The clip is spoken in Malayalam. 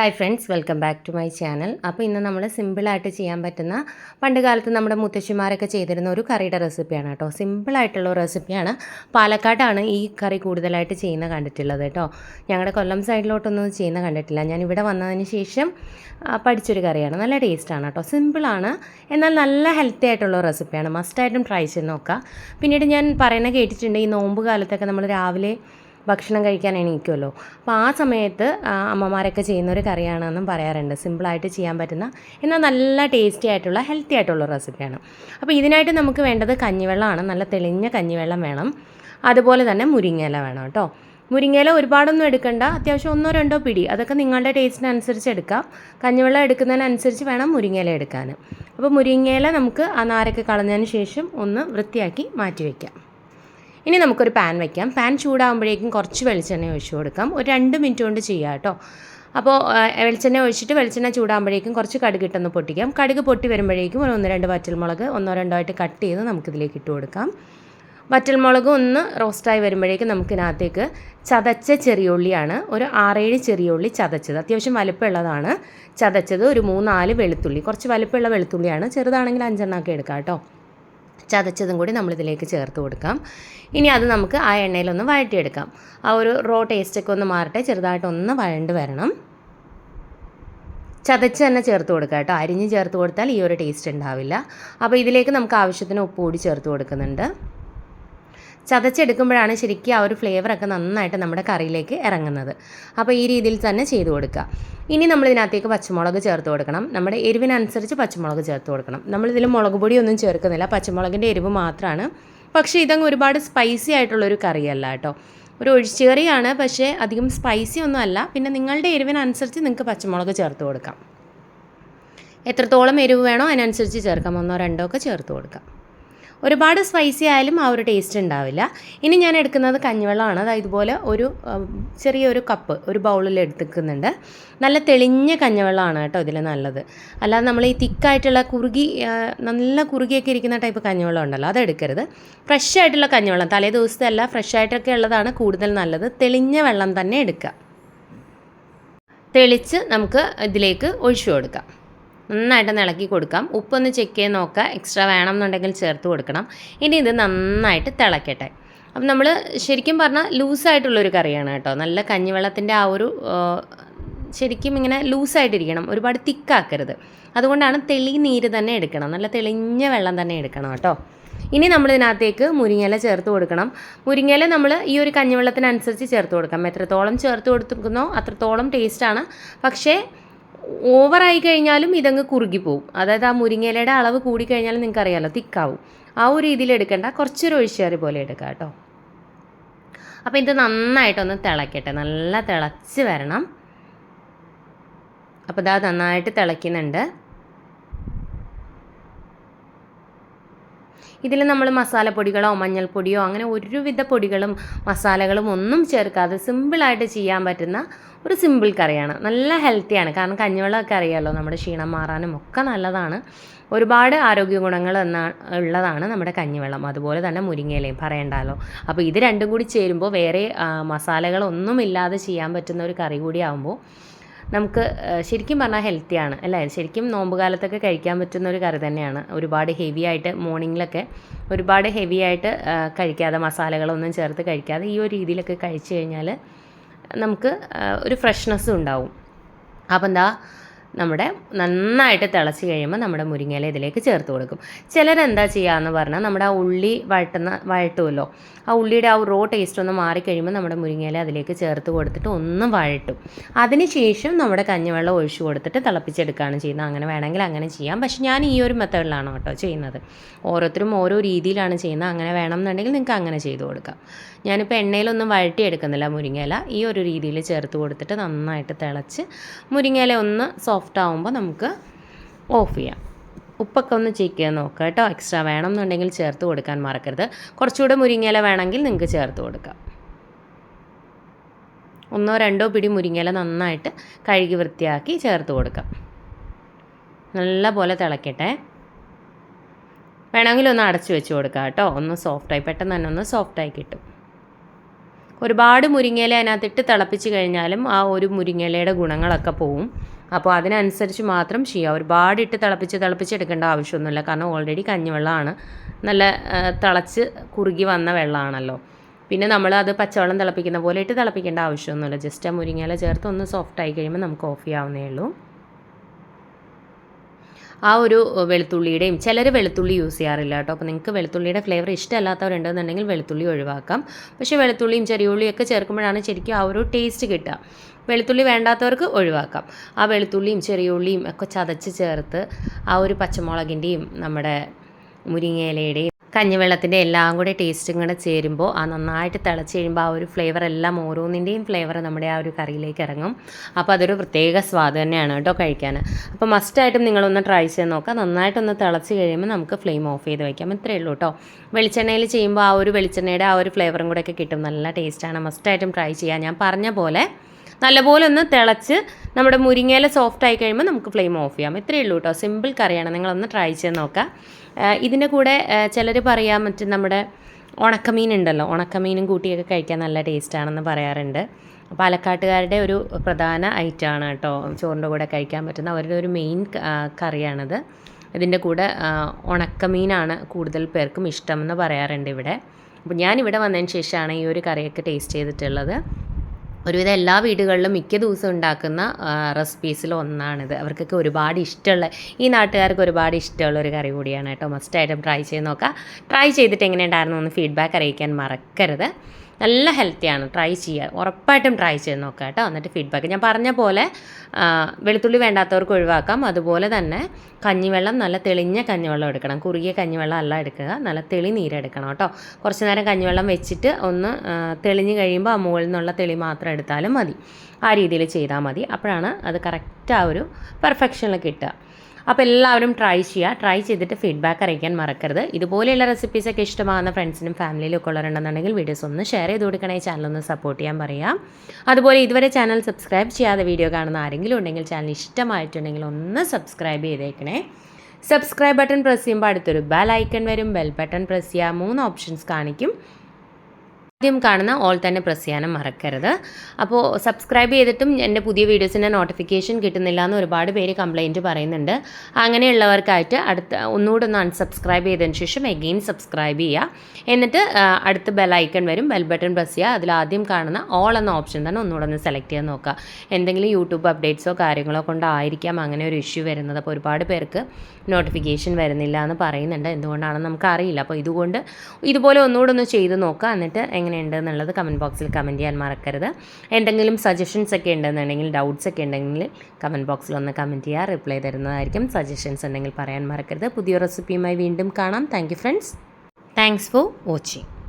Hi friends welcome back to my channel അപ്പോൾ ഇന്ന് നമ്മൾ സിമ്പിളായിട്ട് ചെയ്യാൻ പറ്റുന്ന പണ്ട് കാലത്ത് നമ്മുടെ മുത്തശ്ശിമാരൊക്കെ ചെയ്തിരുന്ന ഒരു കറിയുടെ റെസിപ്പിയാണ് കേട്ടോ. സിമ്പിളായിട്ടുള്ള റെസിപ്പിയാണ് പാലക്കാടാണ് ഈ കറി കൂടുതലായിട്ട് ചെയ്യുന്ന കണ്ടിട്ടുള്ളത് കേട്ടോ. ഞങ്ങളുടെ കൊല്ലം സൈഡിലോട്ടൊന്നും ചെയ്യുന്ന കണ്ടിട്ടില്ല. ഞാൻ ഇവിടെ വന്നതിന് ശേഷം പഠിച്ചൊരു കറിയാണ്. നല്ല ടേസ്റ്റാണ് കേട്ടോ. സിമ്പിളാണ് എന്നാൽ നല്ല ഹെൽത്തി ആയിട്ടുള്ള റെസിപ്പിയാണ് മസ്റ്റായിട്ടും ട്രൈ ചെയ്ത് നോക്കുക പിന്നീട് ഞാൻ പറയുന്ന കേട്ടിട്ടുണ്ട് ഈ നോമ്പ് കാലത്തൊക്കെ നമ്മൾ രാവിലെ ഭക്ഷണം കഴിക്കാൻ എണീക്കുമല്ലോ അപ്പോൾ ആ സമയത്ത് അമ്മമാരൊക്കെ ചെയ്യുന്ന ഒരു കറിയാണെന്നും പറയാറുണ്ട്. സിമ്പിളായിട്ട് ചെയ്യാൻ പറ്റുന്ന എന്നാൽ നല്ല ടേസ്റ്റി ആയിട്ടുള്ള ഹെൽത്തി ആയിട്ടുള്ള റെസിപ്പിയാണ്. അപ്പോൾ ഇതിനായിട്ട് നമുക്ക് വേണ്ടത് കഞ്ഞിവെള്ളമാണ്. നല്ല തെളിഞ്ഞ കഞ്ഞിവെള്ളം വേണം. അതുപോലെ തന്നെ മുരിങ്ങയില വേണം കേട്ടോ. മുരിങ്ങയില ഒരുപാടൊന്നും എടുക്കണ്ട. അത്യാവശ്യം ഒന്നോ രണ്ടോ പിടി. അതൊക്കെ നിങ്ങളുടെ ടേസ്റ്റിനനുസരിച്ച് എടുക്കാം. കഞ്ഞിവെള്ളം എടുക്കുന്നതിനനുസരിച്ച് വേണം മുരിങ്ങയില എടുക്കാൻ. അപ്പോൾ മുരിങ്ങയില നമുക്ക് ആ നാരൊക്കെ കളഞ്ഞതിന് ശേഷം ഒന്ന് വൃത്തിയാക്കി മാറ്റി വയ്ക്കാം ഇനി നമുക്കൊരു പാൻ വയ്ക്കാം പാൻ ചൂടാകുമ്പോഴേക്കും കുറച്ച് വെളിച്ചെണ്ണ ഒഴിച്ചു കൊടുക്കാം. ഒരു രണ്ട് മിനിറ്റ് കൊണ്ട് ചെയ്യാം കേട്ടോ അപ്പോൾ വെളിച്ചെണ്ണ ഒഴിച്ചിട്ട് വെളിച്ചെണ്ണ ചൂടാകുമ്പോഴേക്കും കുറച്ച് കടുക് ഇട്ടൊന്ന് പൊട്ടിക്കാം. കടുക് പൊട്ടി വരുമ്പോഴേക്കും ഒരു ഒന്ന് രണ്ട് വറ്റൽമുളക് ഒന്നോ രണ്ടോ ആയിട്ട് കട്ട് ചെയ്ത് നമുക്കിതിലേക്ക് ഇട്ട് കൊടുക്കാം. വറ്റൽമുളക് ഒന്ന് റോസ്റ്റായി വരുമ്പോഴേക്കും നമുക്കിതിനകത്തേക്ക് ചതച്ച ചെറിയുള്ളിയാണ് ഒരു ആറേഴ് ചെറിയുള്ളി ചതച്ചത്. അത്യാവശ്യം വലുപ്പമുള്ളതാണ്. ചതച്ചത് ഒരു മൂന്നാൽ വെളുത്തുള്ളി കുറച്ച് വലുപ്പമുള്ള വെളുത്തുള്ളിയാണ്. ചെറുതാണെങ്കിൽ അഞ്ചെണ്ണമൊക്കെ എടുക്കാം കേട്ടോ ചതച്ചതും കൂടി നമ്മളിതിലേക്ക് ചേർത്ത് കൊടുക്കാം. ഇനി അത് നമുക്ക് ആ എണ്ണയിലൊന്ന് വഴറ്റിയെടുക്കാം. ആ ഒരു റോ ടേസ്റ്റൊക്കെ ഒന്ന് മാറട്ടെ ചെറുതായിട്ടൊന്ന് വഴണ്ട് വരണം. ചതച്ച് തന്നെ ചേർത്ത് കൊടുക്കുക കേട്ടോ. അരിഞ്ഞ് ചേർത്ത് കൊടുത്താൽ ഈ ഒരു ടേസ്റ്റ് ഉണ്ടാവില്ല. അപ്പോൾ ഇതിലേക്ക് നമുക്ക് ആവശ്യത്തിന് ഉപ്പ് കൂടി ചേർത്ത് കൊടുക്കുന്നുണ്ട്. ചതച്ചെടുക്കുമ്പോഴാണ് ശരിക്കും ആ ഒരു ഫ്ലേവറൊക്കെ നന്നായിട്ട് നമ്മുടെ കറിയിലേക്ക് ഇറങ്ങുന്നത്. അപ്പോൾ ഈ രീതിയിൽ തന്നെ ചെയ്ത് കൊടുക്കുക. ഇനി നമ്മൾ ഇതിനകത്തേക്ക് പച്ചമുളക് ചേർത്ത് കൊടുക്കണം. നമ്മുടെ എരിവിനനുസരിച്ച് പച്ചമുളക് ചേർത്ത് കൊടുക്കണം. നമ്മളിതിൽ മുളക് പൊടിയൊന്നും ചേർക്കുന്നില്ല. പച്ചമുളകിന്റെ എരിവ് മാത്രമാണ്. പക്ഷേ ഇതങ്ങ് ഒരുപാട് സ്പൈസി ആയിട്ടുള്ളൊരു കറിയല്ല കേട്ടോ. ഒരു ഒഴിച്ചുകറിയാണ് പക്ഷേ അധികം സ്പൈസി ഒന്നും അല്ല. പിന്നെ നിങ്ങളുടെ എരിവിനനുസരിച്ച് നിങ്ങൾക്ക് പച്ചമുളക് ചേർത്ത് കൊടുക്കാം. എത്രത്തോളം എരിവ് വേണോ അതിനനുസരിച്ച് ചേർക്കാം. ഒന്നോ രണ്ടോ ഒക്കെ ചേർത്ത് കൊടുക്കാം. ഒരുപാട് സ്പൈസി ആയാലും ആ ഒരു ടേസ്റ്റ് ഉണ്ടാവില്ല. ഇനി ഞാൻ എടുക്കുന്നത് കഞ്ഞിവെള്ളമാണ്. അതായത് ഇതുപോലെ ഒരു ചെറിയൊരു കപ്പ് ഒരു ബൗളിൽ എടുത്തിക്കുന്നുണ്ട്. നല്ല തെളിഞ്ഞ കഞ്ഞിവെള്ളമാണ് കേട്ടോ ഇതിൽ നല്ലത്. അല്ലാതെ നമ്മൾ ഈ തിക്കായിട്ടുള്ള കുറുകി നല്ല കുറുകിയൊക്കെ ഇരിക്കുന്ന ടൈപ്പ് കഞ്ഞിവെള്ളം ഉണ്ടല്ലോ അത് എടുക്കരുത്. ഫ്രഷ് ആയിട്ടുള്ള കഞ്ഞിവെള്ളം തലേ ദിവസത്തെ അല്ല ഫ്രഷ് ആയിട്ടൊക്കെ ഉള്ളതാണ് കൂടുതൽ നല്ലത്. തെളിഞ്ഞ വെള്ളം തന്നെ എടുക്കുക. തെളിച്ച് നമുക്ക് ഇതിലേക്ക് ഒഴിച്ചു കൊടുക്കാം. നന്നായിട്ട് ഇളക്കി കൊടുക്കാം. ഉപ്പൊന്ന് ചെക്ക് ചെയ്ത് നോക്കുക. എക്സ്ട്രാ വേണം എന്നുണ്ടെങ്കിൽ ചേർത്ത് കൊടുക്കണം. ഇനി ഇത് നന്നായിട്ട് തിളക്കട്ടെ. അപ്പം നമ്മൾ ശരിക്കും പറഞ്ഞാൽ ലൂസായിട്ടുള്ളൊരു കറിയാണ് കേട്ടോ. നല്ല കഞ്ഞിവെള്ളത്തിന്റെ ആ ഒരു ശരിക്കും ഇങ്ങനെ ലൂസായിട്ടിരിക്കണം. ഒരുപാട് തിക്കാക്കരുത്. അതുകൊണ്ടാണ് തെളി നീര് തന്നെ എടുക്കണം. നല്ല തെളിഞ്ഞ വെള്ളം തന്നെ എടുക്കണം കേട്ടോ. ഇനി നമ്മൾ ഇതിനകത്തേക്ക് മുരിങ്ങയില ചേർത്ത് കൊടുക്കണം. മുരിങ്ങയില നമ്മൾ ഈ ഒരു കഞ്ഞിവെള്ളത്തിനനുസരിച്ച് ചേർത്ത് കൊടുക്കാം. എത്രത്തോളം ചേർത്ത് കൊടുക്കുന്നോ അത്രത്തോളം ടേസ്റ്റാണ് പക്ഷേ ഓവറായി കഴിഞ്ഞാലും ഇതങ്ങ് കുറുകി പോവും. അതായത് ആ മുരിങ്ങയിലയുടെ അളവ് കൂടിക്കഴിഞ്ഞാലും നിങ്ങൾക്ക് അറിയാമല്ലോ തിക്കാവും. ആ ഒരു രീതിയിൽ എടുക്കേണ്ട കുറച്ചൊരു ഒഴിച്ചേറി പോലെ എടുക്കുക കേട്ടോ. അപ്പോൾ ഇത് നന്നായിട്ടൊന്ന് തിളക്കട്ടെ. നല്ല തിളച്ച് വരണം. അപ്പോൾ ഇതാ നന്നായിട്ട് തിളയ്ക്കുന്നുണ്ട്. ഇതിൽ നമ്മൾ മസാലപ്പൊടികളോ മഞ്ഞൾപ്പൊടിയോ അങ്ങനെ ഒരുവിധ പൊടികളും മസാലകളും ഒന്നും ചേർക്കാതെ സിമ്പിളായിട്ട് ചെയ്യാൻ പറ്റുന്ന ഒരു സിമ്പിൾ കറിയാണ്. നല്ല ഹെൽത്തിയാണ് കാരണം കഞ്ഞിവെള്ളമൊക്കെ അറിയാമല്ലോ നമ്മുടെ ക്ഷീണം മാറാനും ഒക്കെ നല്ലതാണ്. ഒരുപാട് ആരോഗ്യ ഗുണങ്ങൾ എന്നാ ഉള്ളതാണ് നമ്മുടെ കഞ്ഞിവെള്ളം. അതുപോലെ തന്നെ മുരിങ്ങയിലയും പറയണ്ടല്ലോ അപ്പോൾ ഇത് രണ്ടും കൂടി ചേരുമ്പോൾ വേറെ മസാലകളൊന്നും മസാലകളൊന്നുമില്ലാതെ ചെയ്യാൻ പറ്റുന്ന ഒരു കറി കൂടി ആകുമ്പോൾ നമുക്ക് ശരിക്കും പറഞ്ഞാൽ ഹെൽത്തിയാണ് അല്ലേ? ശരിക്കും നോമ്പ് കാലത്തൊക്കെ കഴിക്കാൻ പറ്റുന്ന ഒരു കറി തന്നെയാണ്. ഒരുപാട് ഹെവി ആയിട്ട് മോർണിംഗിലൊക്കെ ഒരുപാട് ഹെവി ആയിട്ട് കഴിക്കാതെ മസാലകളൊന്നും ചേർത്ത് കഴിക്കാതെ ഈ ഒരു രീതിയിലൊക്കെ കഴിച്ചു കഴിഞ്ഞാൽ നമുക്ക് ഒരു ഫ്രഷ്നെസ്സും ഉണ്ടാവും. അപ്പം എന്താ നമ്മുടെ നന്നായിട്ട് തിളച്ച് കഴിയുമ്പോൾ നമ്മുടെ മുരിങ്ങയില ഇതിലേക്ക് ചേർത്ത് കൊടുക്കും. ചിലരെന്താ ചെയ്യാന്ന് പറഞ്ഞാൽ നമ്മുടെ ആ ഉള്ളി വഴട്ടുന്ന വഴട്ടുമല്ലോ ആ ഉള്ളിയുടെ ആ റോ ടേസ്റ്റ് ഒന്ന് മാറിക്കഴിയുമ്പോൾ നമ്മുടെ മുരിങ്ങയില അതിലേക്ക് ചേർത്ത് കൊടുത്തിട്ട് ഒന്ന് വഴട്ടും അതിനുശേഷം നമ്മുടെ കഞ്ഞിവെള്ളം ഒഴിച്ചു കൊടുത്തിട്ട് തിളപ്പിച്ചെടുക്കുകയാണ് ചെയ്യുന്നത്. അങ്ങനെ വേണമെങ്കിൽ അങ്ങനെ ചെയ്യാം. പക്ഷേ ഞാൻ ഈ ഒരു മെത്തേഡിലാണ് കേട്ടോ ചെയ്യുന്നത്. ഓരോരുത്തരും ഓരോ രീതിയിലാണ് ചെയ്യുന്നത്. അങ്ങനെ വേണം എന്നുണ്ടെങ്കിൽ നിങ്ങൾക്ക് അങ്ങനെ ചെയ്ത് കൊടുക്കാം. ഞാനിപ്പോൾ എണ്ണയിലൊന്നും വഴട്ടിയെടുക്കുന്നില്ല മുരിങ്ങയില. ഈ ഒരു രീതിയിൽ ചേർത്ത് കൊടുത്തിട്ട് നന്നായിട്ട് തിളച്ച് മുരിങ്ങയില ഒന്ന് സോഫ്റ്റ് ആകുമ്പോൾ നമുക്ക് ഓഫ് ചെയ്യാം. ഉപ്പൊക്കെ ഒന്ന് ചെക്ക് ചെയ്ത് നോക്കുക കേട്ടോ. എക്സ്ട്രാ വേണം എന്നുണ്ടെങ്കിൽ ചേർത്ത് കൊടുക്കാൻ മറക്കരുത്. കുറച്ചുകൂടെ മുരിങ്ങയില വേണമെങ്കിൽ നിങ്ങൾക്ക് ചേർത്ത് കൊടുക്കാം. ഒന്നോ രണ്ടോ പിടി മുരിങ്ങയില നന്നായിട്ട് കഴുകി വൃത്തിയാക്കി ചേർത്ത് കൊടുക്കാം. നല്ല പോലെ തിളക്കട്ടെ. വേണമെങ്കിൽ ഒന്ന് അടച്ചു വെച്ച് കൊടുക്കാം കേട്ടോ. ഒന്ന് സോഫ്റ്റായി പെട്ടെന്ന് തന്നെ ഒന്ന് സോഫ്റ്റായി കിട്ടും. ഒരുപാട് മുരിങ്ങയില അതിനകത്തിട്ട് തിളപ്പിച്ച് കഴിഞ്ഞാലും ആ ഒരു മുരിങ്ങയിലയുടെ ഗുണങ്ങളൊക്കെ പോവും. അപ്പോൾ അതിനനുസരിച്ച് മാത്രം ചെയ്യുക ഒരുപാട് ഇട്ട് തിളപ്പിച്ച് തിളപ്പിച്ച് എടുക്കേണ്ട ആവശ്യമൊന്നുമില്ല. കാരണം ഓൾറെഡി കഞ്ഞിവെള്ളമാണ്. നല്ല തിളച്ച് കുറുകി വന്ന വെള്ളമാണല്ലോ പിന്നെ നമ്മൾ അത് പച്ചവെള്ളം തിളപ്പിക്കുന്ന പോലെ ഇട്ട് തിളപ്പിക്കേണ്ട ആവശ്യമൊന്നുമില്ല. ജസ്റ്റ് ആ മുരിങ്ങയില ചേർത്ത് ഒന്ന് സോഫ്റ്റ് ആയി കഴിയുമ്പോൾ നമുക്ക് ഓഫ് ചെയ്യാവുന്നേ ഉള്ളൂ. ആ ഒരു വെളുത്തുള്ളിയുടെയും ചിലർ വെളുത്തുള്ളി യൂസ് ചെയ്യാറില്ല കേട്ടോ. അപ്പോൾ നിങ്ങൾക്ക് വെളുത്തുള്ളിയുടെ ഫ്ലേവർ ഇഷ്ടമല്ലാത്തവരുണ്ടെന്നുണ്ടെങ്കിൽ വെളുത്തുള്ളി ഒഴിവാക്കാം. പക്ഷേ വെളുത്തുള്ളിയും ചെറിയ ഉള്ളിയൊക്കെ ചേർക്കുമ്പോഴാണ് ശരിക്കും ആ ഒരു ടേസ്റ്റ് കിട്ടുക. വെളുത്തുള്ളി വേണ്ടാത്തവർക്ക് ഒഴിവാക്കാം. ആ വെളുത്തുള്ളിയും ചെറിയ ഉള്ളിയും ഒക്കെ ചതച്ച് ചേർത്ത് ആ ഒരു പച്ചമുളകിന്റെയും നമ്മുടെ മുരിങ്ങയിലയുടെയും കഞ്ഞിവെള്ളത്തിന്റെ എല്ലാം കൂടി ടേസ്റ്റും കൂടെ ചേരുമ്പോൾ ആ നന്നായിട്ട് തിളച്ച് കഴിയുമ്പോൾ ആ ഒരു ഫ്ലേവർ എല്ലാം ഓരോന്നിന്റെയും ഫ്ലേവർ നമ്മുടെ ആ ഒരു കറിയിലേക്ക് ഇറങ്ങും. അപ്പോൾ അതൊരു പ്രത്യേക സ്വാദ് തന്നെയാണ് കേട്ടോ കഴിക്കാൻ. അപ്പോൾ മസ്റ്റായിട്ടും നിങ്ങളൊന്ന് ട്രൈ ചെയ്ത് നോക്കാം നന്നായിട്ടൊന്ന് തിളച്ച് കഴിയുമ്പോൾ നമുക്ക് ഫ്ലെയിം ഓഫ് ചെയ്ത് വയ്ക്കാം ഇത്രയേ ഉള്ളൂ കേട്ടോ. വെളിച്ചെണ്ണയിൽ ചെയ്യുമ്പോൾ ആ ഒരു വെളിച്ചെണ്ണയുടെ ആ ഒരു ഫ്ലേവറും കൂടെയൊക്കെ കിട്ടും. നല്ല ടേസ്റ്റാണ് മസ്റ്റായിട്ടും ട്രൈ ചെയ്യാം. ഞാൻ പറഞ്ഞ പോലെ നല്ലപോലെ ഒന്ന് തിളച്ച് നമ്മുടെ മുരിങ്ങയില സോഫ്റ്റ് ആയി കഴിയുമ്പോൾ നമുക്ക് ഫ്ലെയിം ഓഫ് ചെയ്യാം. ഇത്രയേ ഉള്ളൂ കേട്ടോ സിമ്പിൾ കറിയാണ്. നിങ്ങളൊന്ന് ട്രൈ ചെയ്ത് നോക്കാം. ഇതിന്റെ കൂടെ ചിലർ പറയാൻ മറ്റും നമ്മുടെ ഉണക്കമീൻ ഉണ്ടല്ലോ. ഉണക്കമീനും കൂട്ടിയൊക്കെ കഴിക്കാൻ നല്ല ടേസ്റ്റാണെന്ന് പറയാറുണ്ട്. പാലക്കാട്ടുകാരുടെ ഒരു പ്രധാന ഐറ്റമാണ് കേട്ടോ ചോറിന്റെ കൂടെ കഴിക്കാൻ പറ്റുന്ന അവരുടെ ഒരു മെയിൻ കറിയാണിത്. ഇതിന്റെ കൂടെ ഉണക്കമീനാണ് കൂടുതൽ പേർക്കും ഇഷ്ടമെന്ന് പറയാറുണ്ട് ഇവിടെ. അപ്പോൾ ഞാൻ ഇവിടെ വന്നതിന് ശേഷമാണ് ഈ ഒരു കറിയൊക്കെ ടേസ്റ്റ് ചെയ്തിട്ടുള്ളത്. ഒരുവിധം എല്ലാ വീടുകളിലും മിക്ക ദിവസവും ഉണ്ടാക്കുന്ന റെസിപ്പീസിൽ ഒന്നാണിത്. അവർക്കൊക്കെ ഒരുപാട് ഇഷ്ടമുള്ള ഈ നാട്ടുകാർക്ക് ഒരുപാട് ഇഷ്ടമുള്ള ഒരു കറി കൂടിയാണ് കേട്ടോ. മസ്റ്റായിട്ടും ട്രൈ ചെയ്ത് നോക്കാം. ട്രൈ ചെയ്തിട്ട് എങ്ങനെ ഉണ്ടായിരുന്നു എന്ന് ഫീഡ്ബാക്ക് അറിയിക്കാൻ മറക്കരുത്. നല്ല ഹെൽത്തിയാണ് ട്രൈ ചെയ്യുക ഉറപ്പായിട്ടും ട്രൈ ചെയ്ത് നോക്കുക കേട്ടോ. എന്നിട്ട് ഫീഡ്ബാക്ക് ഞാൻ പറഞ്ഞ പോലെ വെളുത്തുള്ളി വേണ്ടാത്തവർക്ക് ഒഴിവാക്കാം. അതുപോലെ തന്നെ കഞ്ഞിവെള്ളം നല്ല തെളിഞ്ഞ കഞ്ഞിവെള്ളം എടുക്കണം. കുറുകിയ കഞ്ഞിവെള്ളം അല്ല എടുക്കുക. നല്ല തെളി നീരെടുക്കണം കേട്ടോ. കുറച്ച് നേരം കഞ്ഞിവെള്ളം വെച്ചിട്ട് ഒന്ന് തെളിഞ്ഞ് കഴിയുമ്പോൾ ആ മുകളിൽ നിന്നുള്ള തെളി മാത്രം എടുത്താലും മതി. ആ രീതിയിൽ ചെയ്താൽ മതി. അപ്പോഴാണ് അത് കറക്റ്റ് ആ ഒരു പെർഫെക്ഷനിൽ കിട്ടുക. അപ്പോൾ എല്ലാവരും ട്രൈ ചെയ്യുക ട്രൈ ചെയ്തിട്ട് ഫീഡ്ബാക്ക് അറിയിക്കാൻ മറക്കരുത്. ഇതുപോലെയുള്ള റെസിപ്പീസൊക്കെ ഇഷ്ടമാകുന്ന ഫ്രണ്ട്സിനും ഫാമിലിയിലും ഒക്കെ ഉള്ളവരുണ്ടെന്നുണ്ടെങ്കിൽ വീഡിയോസ് ഒന്ന് ഷെയർ ചെയ്ത് കൊടുക്കണേ. ചാനൽ ഒന്ന് സപ്പോർട്ട് ചെയ്യാൻ പറയാം. അതുപോലെ ഇതുവരെ ചാനൽ സബ്സ്ക്രൈബ് ചെയ്യാതെ വീഡിയോ കാണുന്ന ആരെങ്കിലും ഉണ്ടെങ്കിൽ ചാനൽ ഇഷ്ടമായിട്ടുണ്ടെങ്കിൽ ഒന്ന് സബ്സ്ക്രൈബ് ചെയ്തേക്കണേ. സബ്സ്ക്രൈബ് ബട്ടൺ പ്രസ് ചെയ്യുമ്പോൾ അടുത്തൊരു ബെൽ ഐക്കൺ വരും. ബെൽ ബട്ടൺ പ്രസ് ചെയ്യുക മൂന്ന് ഓപ്ഷൻസ് കാണിക്കും. ആദ്യം കാണുന്ന ഓൾ തന്നെ പ്രസ് ചെയ്യാനും മറക്കരുത്. അപ്പോൾ സബ്സ്ക്രൈബ് ചെയ്തിട്ടും എന്റെ പുതിയ വീഡിയോസിന്റെ നോട്ടിഫിക്കേഷൻ കിട്ടുന്നില്ല എന്ന് ഒരുപാട് പേര് കംപ്ലൈന്റ് പറയുന്നുണ്ട്. അങ്ങനെയുള്ളവർക്കായിട്ട് അടുത്ത ഒന്നുകൂടെ ഒന്ന് അൺസബ്സ്ക്രൈബ് ചെയ്തതിന് ശേഷം എഗെയിൻ സബ്സ്ക്രൈബ് ചെയ്യുക. എന്നിട്ട് അടുത്ത ബെൽ ഐക്കൺ വരും. ബെൽ ബട്ടൺ പ്രസ് ചെയ്യുക. അതിൽ ആദ്യം കാണുന്ന ഓൾ എന്ന ഓപ്ഷൻ തന്നെ ഒന്നുകൂടെ ഒന്ന് സെലക്ട് ചെയ്യാൻ നോക്കുക. എന്തെങ്കിലും യൂട്യൂബ് അപ്ഡേറ്റ്സോ കാര്യങ്ങളോ കൊണ്ടായിരിക്കാം അങ്ങനെ ഒരു ഇഷ്യൂ വരുന്നത്. അപ്പോൾ ഒരുപാട് പേർക്ക് നോട്ടിഫിക്കേഷൻ വരുന്നില്ല എന്ന് പറയുന്നുണ്ട്. എന്തുകൊണ്ടാണെന്ന് നമുക്കറിയില്ല. അപ്പോൾ ഇതുകൊണ്ട് ഇതുപോലെ ഒന്നുകൂടെ ഒന്ന് ചെയ്ത് നോക്കുക. എന്നിട്ട് എങ്ങനെയുണ്ട് എന്നുള്ളത് കമന്റ് ബോക്സിൽ കമന്റ് ചെയ്യാൻ മറക്കരുത്. എന്തെങ്കിലും സജഷൻസ് ഒക്കെ ഉണ്ടെന്നുണ്ടെങ്കിൽ ഡൗട്ട്സ് ഒക്കെ ഉണ്ടെങ്കിൽ കമന്റ് ബോക്സിൽ ഒന്ന് കമന്റ് ചെയ്യുക. റിപ്ലൈ തരുന്നതായിരിക്കും. സജഷൻസ് ഉണ്ടെങ്കിൽ പറയാൻ മറക്കരുത്. പുതിയ റെസിപ്പിയുമായി വീണ്ടും കാണാം. Thank friends thanks for watching